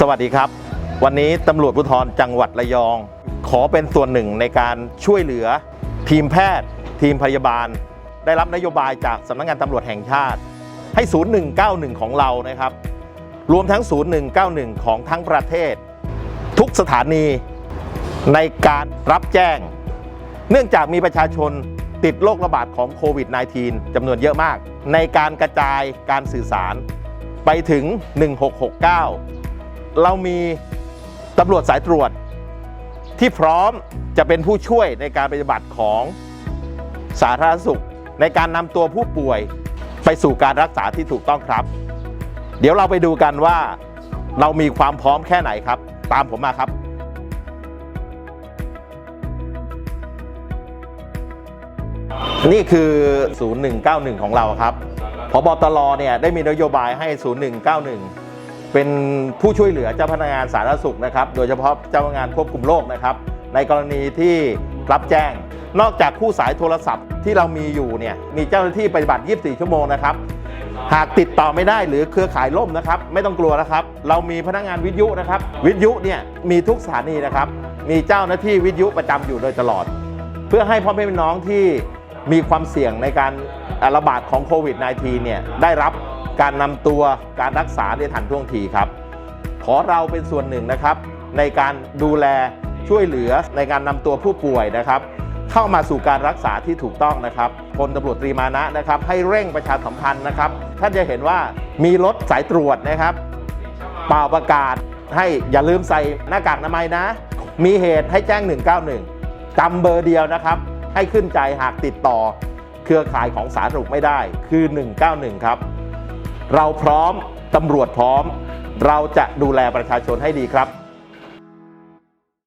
สวัสดีครับ วันนี้ตำรวจภูธรจังหวัดระยอง ขอเป็นส่วนหนึ่งในการช่วยเหลือ ทีมแพทย์ ทีมพยาบาล ได้รับนโยบายจากสำนักงานตำรวจแห่งชาติ ให้ 0191 ของเรานะครับ รวมทั้ง 0191 ของทั้งประเทศ ทุกสถานีในการรับแจ้ง เนื่องจากมีประชาชนติดโรคระบาดของโควิด -19 จำนวนเยอะมาก ในการกระจายการสื่อสารไปถึง 1669 เรามีตำรวจสายตรวจ ที่พร้อมจะเป็นผู้ช่วยในการปฏิบัติของสาธารณสุข ในการนำตัวผู้ป่วยไปสู่การรักษาที่ถูกต้องครับ เดี๋ยวเราไปดูกันว่าเรามีความพร้อมแค่ไหนครับ ตามผมมาครับนี่คือ 0191 ของเราครับ พบตรเนี่ยได้มีนโยบายให้ 0191 เป็นผู้ช่วยเหลือเจ้าพนักงานสาธารณสุขนะครับ โดยเฉพาะเจ้าพนักงานควบคุมโรคนะครับ ในกรณีที่รับแจ้ง นอกจากคู่สายโทรศัพท์ที่เรามีอยู่เนี่ย มีเจ้าหน้าที่ปฏิบัติ 24 ชั่วโมงนะครับ หากติดต่อไม่ได้หรือเครือข่ายล่มนะครับ ไม่ต้องกลัวนะครับ เรามีพนักงานวิทยุนะครับ วิทยุเนี่ยมีทุกสถานีนะครับ มีเจ้าหน้าที่วิทยุประจำอยู่โดยตลอด เพื่อให้พ่อแม่พี่น้องที่มีความเสี่ยงในการระบาดของโควิด -19 เนี่ยได้รับ การนำตัวการรักษาได้ทันท่วงทีครับ ขอเราเป็นส่วนหนึ่งนะครับ ในการดูแลช่วยเหลือในการนำตัวผู้ป่วยนะครับ เข้ามาสู่การรักษาที่ถูกต้องนะครับพลตำรวจตรีมานะนะครับ ให้เร่งประชาสัมพันธ์นะครับท่านจะเห็นว่ามีรถสายตรวจนะครับเป่าประกาศให้อย่าลืมใส่หน้ากากอนามัยนะ มีเหตุให้แจ้ง 191 จำเบอร์เดียวนะครับ ให้ขึ้นใจหากติดต่อ เครือข่ายของสาธารณสุขไม่ได้คือ 191 ครับ เราพร้อมตำรวจพร้อม เราจะดูแลประชาชนให้ดีครับ